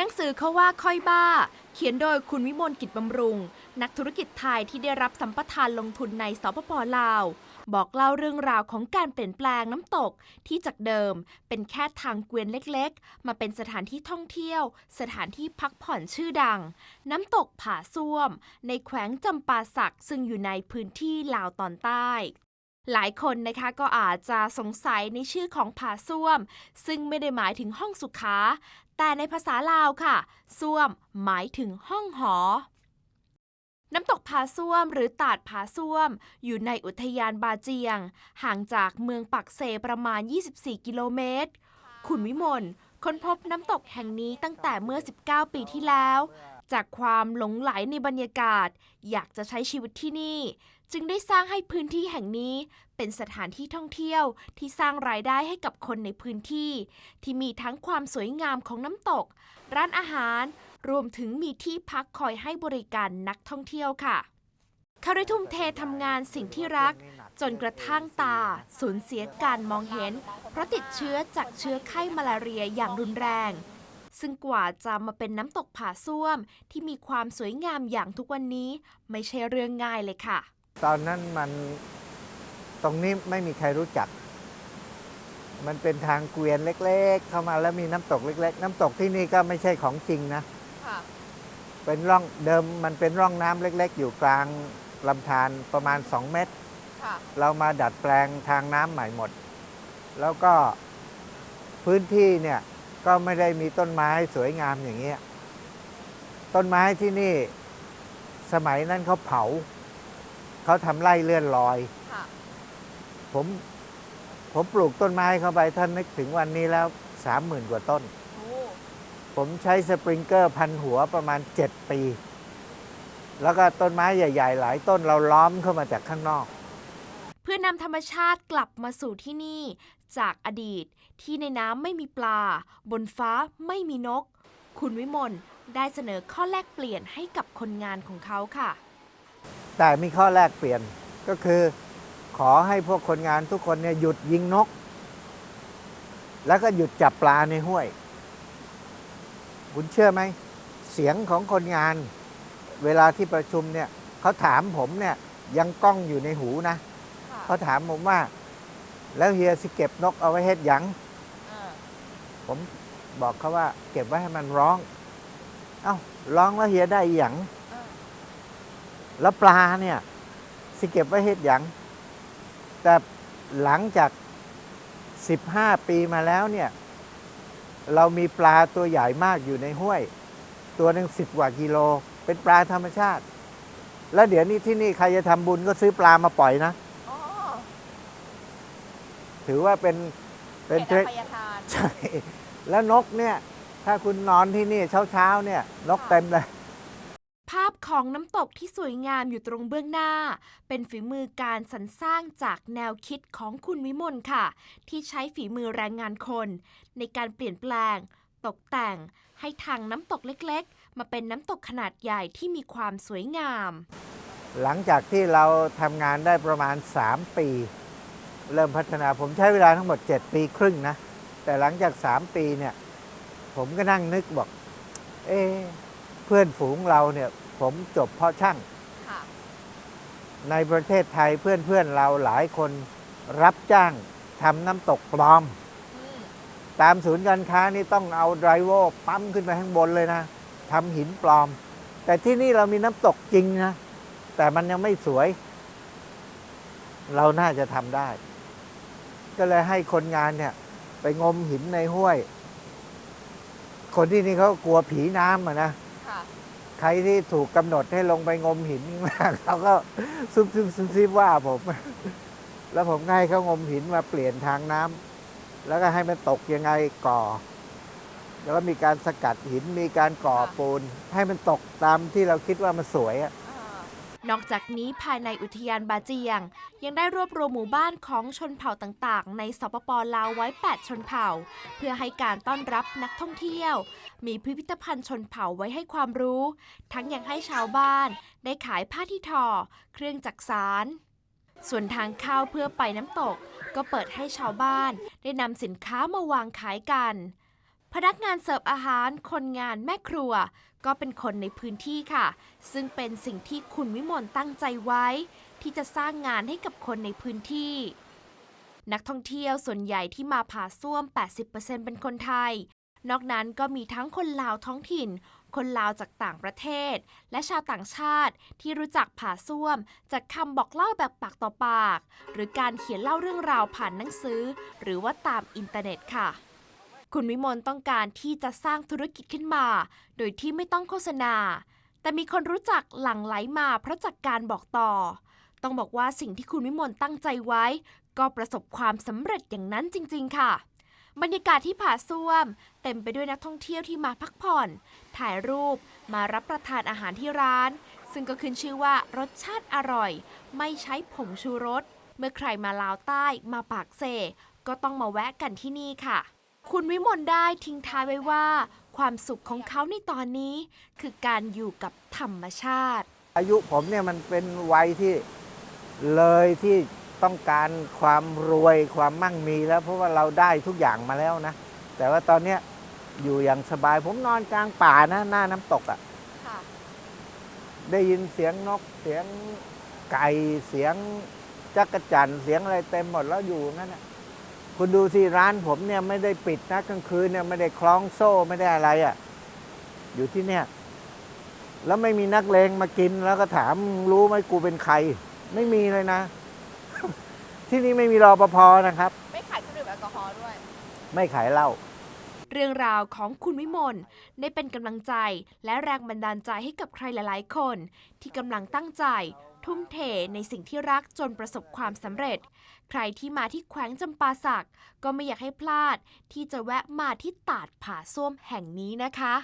หนังสือเขาว่าค่อยบ้า เขียนโดยคุณวิมลกิจบำรุง นักธุรกิจไทยที่ได้รับสัมปทานลงทุนในสปปลาว บอกเล่าเรื่องราวของการเปลี่ยนแปลงน้ำตกที่จากเดิมเป็นแค่ทางเกวียนเล็กๆ มาเป็นสถานที่ท่องเที่ยว สถานที่พักผ่อนชื่อดัง น้ำตกผาซ่วม ในแขวงจำปาสักซึ่งอยู่ในพื้นที่ลาวตอนใต้ หลายคนนะคะก็อาจจะสงสัยในชื่อของผาซ่วม ซึ่งไม่ได้หมายถึงห้องสุขา แต่ในภาษาลาวค่ะซ่วมหมายถึงห้องหอ น้ำตกผาซ่วมหรือตาดผาซ่วม อยู่ในอุทยานบาเจียง ห่างจากเมืองปักเซประมาณ 24 กิโลเมตร คุณวิมลค้นพบน้ำตกแห่งนี้ตั้งแต่เมื่อ 19 ปีที่แล้ว จากความหลงไหลในบรรยากาศ อยากจะใช้ชีวิตที่นี่ จึงได้สร้างให้พื้นที่แห่งนี้เป็นสถานที่ท่องเที่ยวที่สร้างรายได้ให้กับคนในพื้นที่ ที่มีทั้งความสวยงามของน้ำตก ร้านอาหาร รวมถึงมีที่พักคอยให้บริการนักท่องเที่ยวค่ะเขาได้ทุ่มเททำงานสิ่งที่รัก จนกระทั่งตา สูญเสียการมองเห็น เพราะติดเชื้อจากเชื้อไข้มาลาเรียอย่างรุนแรง ซึ่งกว่าจะมาเป็นน้ำตกผาซ่วมที่มีความสวยงามอย่างทุกวันนี้ ไม่ใช่เรื่องง่ายเลยค่ะ ตอนนั้นมันตรงนี้ไม่มีใครรู้จัก มันเป็นทางเกวียนเล็ก ๆ เข้ามาแล้วมีน้ำตกเล็ก ๆ น้ำตกที่นี่ก็ไม่ใช่ของจริงนะค่ะเป็นร่องเดิมมันเป็นร่องน้ำเล็ก ๆ อยู่กลางลำธารประมาณ 2 เมตรค่ะเรามาดัดแปลงทางน้ำใหม่หมด แล้วก็พื้นที่เนี่ยก็ไม่ได้มีต้นไม้สวยงามอย่างเงี้ย ต้นไม้ที่นี่สมัยนั้นเขาเผา เขาทำไร่เลื่อนลอย ค่ะ ผมผมปลูกต้นไม้เข้าไปท่านนึกถึงวันนี้แล้วสามหมื่นกว่าต้น โอ้ ผมใช้สปริงเกอร์พันหัวประมาณ 7 ปี แล้วก็ต้นไม้ใหญ่ ๆ หลายต้นเราล้อมเข้ามาจากข้างนอก เพื่อนำธรรมชาติกลับมาสู่ที่นี่ จากอดีตที่ในน้ำไม่มีปลา บนฟ้าไม่มีนก คุณวิมลได้เสนอข้อแลกเปลี่ยนให้กับคนงานของเขาค่ะ แต่มีข้อแรกเปลี่ยนก็คือขอให้พวกคนงานทุกคนเนี่ยหยุดยิงนก แล้วก็หยุดจับปลาในห้วย คุณเชื่อไหม เสียงของคนงานเวลาที่ประชุมเนี่ยเขาถามผมเนี่ยยังกล้องอยู่ในหูนะเขาถามผมว่า แล้วเฮียสิเก็บนกเอาไว้เฮ็ดหยังผมบอกเขาว่า เก็บไว้ให้มันร้อง เอ้าร้องแล้วเฮียได้อหยัง แล้วปลาเนี่ย สิเก็บไว้เฮ็ดหยัง แต่หลังจาก 15 ปีมาแล้วเนี่ย เรามีปลาตัวใหญ่มากอยู่ในห้วย ตัวหนึ่งสิบกว่ากิโล เป็นปลาธรรมชาติ แล้วเดี๋ยวนี้ที่นี่ใครจะทำบุญก็ซื้อปลามาปล่อยนะถือว่าเป็นเป็นเทคใช่ แล้วนกเนี่ย ถ้าคุณนอนที่นี่เช้าๆเนี่ย นกเต็มเลยภาพของน้ำตกที่สวยงามอยู่ตรงเบื้องหน้า เป็นฝีมือการสรรสร้างจากแนวคิดของคุณวิมลค่ะ ที่ใช้ฝีมือแรงงานคน ในการเปลี่ยนแปลง ตกแต่ง ให้ทางน้ำตกเล็กๆ มาเป็นน้ำตกขนาดใหญ่ที่มีความสวยงาม หลังจากที่เราทำงานได้ประมาณ 3 ปี เริ่มพัฒนาผมใช้เวลาทั้งหมด 7 ปีครึ่งนะ แต่หลังจาก 3 ปีเนี่ย ผมก็นั่งนึกบอก เอเพื่อนฝูงเราเนี่ย ผมจบเพราะช่างในประเทศไทยเพื่อนเพื่อนๆเราหลายคนรับจ้างทำน้ำตกปลอมตามศูนย์การค้านี่ต้องเอาไดรเวอร์ปั๊มขึ้นไปข้างบนเลยนะทำหินปลอม แต่ที่นี่เรามีน้ำตกจริงนะ แต่มันยังไม่สวย เราน่าจะทำได้ ก็เลยให้คนงานเนี่ย ไปงมหินในห้วย คนที่นี่เขากลัวผีน้ำอะนะ ใครที่ถูกกำหนดให้ลงไปงมหินมากเขาก็ซุบซิบซุบซิบว่าผม แล้วผมให้เขางมหินมาเปลี่ยนทางน้ำแล้วก็ให้มันตกยังไงก่อ แล้วก็มีการสกัดหินมีการก่อปูน ให้มันตกตามที่เราคิดว่ามันสวยอะ นอกจากนี้ภายในอุทยานบาเจียง ยังได้รวบรวมหมู่บ้านของชนเผ่าต่างๆ ในสปปลาวไว้ 8 ชนเผ่า เพื่อให้การต้อนรับนักท่องเที่ยว มีพิพิธภัณฑ์ชนเผ่าไว้ให้ความรู้ ทั้งยังให้ชาวบ้าน ได้ขายผ้าที่ทอ เครื่องจักสานส่วนทางเข้าเพื่อไปน้ำตก ก็เปิดให้ชาวบ้านได้นำสินค้ามาวางขายกัน พนักงานเสิร์ฟอาหารคนงานแม่ครัว ก็เป็นคนในพื้นที่ค่ะ ซึ่งเป็นสิ่งที่คุณวิมลตั้งใจไว้ ที่จะสร้างงานให้กับคนในพื้นที่ นักท่องเที่ยวส่วนใหญ่ที่มาผาซ่วม 80%เป็นคนไทย นอกนั้นก็มีทั้งคนลาวท้องถิ่น คนลาวจากต่างประเทศ และชาวต่างชาติที่รู้จักผาซ่วม จากคำบอกเล่าแบบปากต่อปาก หรือการเขียนเล่าเรื่องราวผ่านหนังสือ หรือว่าตามอินเทอร์เน็ตค่ะ คุณวิมลต้องการที่จะสร้างธุรกิจขึ้นมา โดยที่ไม่ต้องโฆษณา แต่มีคนรู้จักหลั่งไหลมาเพราะจากการบอกต่อ ต้องบอกว่าสิ่งที่คุณวิมลตั้งใจไว้ ก็ประสบความสำเร็จอย่างนั้นจริง ๆ ค่ะ บรรยากาศที่ผาซ่วม เต็มไปด้วยนักท่องเที่ยวที่มาพักผ่อน ถ่ายรูป มารับประทานอาหารที่ร้าน ซึ่งก็ขึ้นชื่อว่ารสชาติอร่อย ไม่ใช้ผงชูรส เมื่อใครมาลาวใต้มาปากเซก็ต้องมาแวะกันที่นี่ค่ะ คุณวิมลได้ทิ้งท้ายไว้ว่า ความสุขของเขาในตอนนี้ คือการอยู่กับธรรมชาติ อายุผมเนี่ยมันเป็นวัยที่เลยที่ต้องการความรวยความมั่งมีแล้วเพราะว่าเราได้ทุกอย่างมาแล้วนะ แต่ว่าตอนเนี้ยอยู่อย่างสบาย ผมนอนกลางป่านะ หน้าน้ำตกอะ่ะค่ะได้ยินเสียงนกเสียงไก่เสียงจักระจันเสียงอะไรเต็มหมดแล้วอยู่งั้นน่ะ คุณดูสิร้านผมเนี่ยไม่ได้ปิดนะกลางคืนเนี่ยไม่ได้คล้องโซ่ไม่ได้อะไรอะ่ะ อยู่ที่เนี่ย แล้วไม่มีนักเลงมากินแล้วก็ถามรู้ไหมกูเป็นใคร ไม่มีเลยนะ ที่นี่ไม่มีรอปภนะครับ ไม่ขายเครื่องดื่มแอลกอฮอล์ด้วย ไม่ขายเหล้าเรื่องราวของคุณวิมลได้เป็นกำลังใจและแรงบันดาลใจให้กับใครหลาย ๆ คน ที่กำลังตั้งใจ ทุ่มเทในสิ่งที่รักจนประสบความสำเร็จ ใครที่มาที่แขวงจำปาสัก ก็ไม่อยากให้พลาดที่จะแวะมาที่ตาดผาส้วมแห่งนี้นะคะ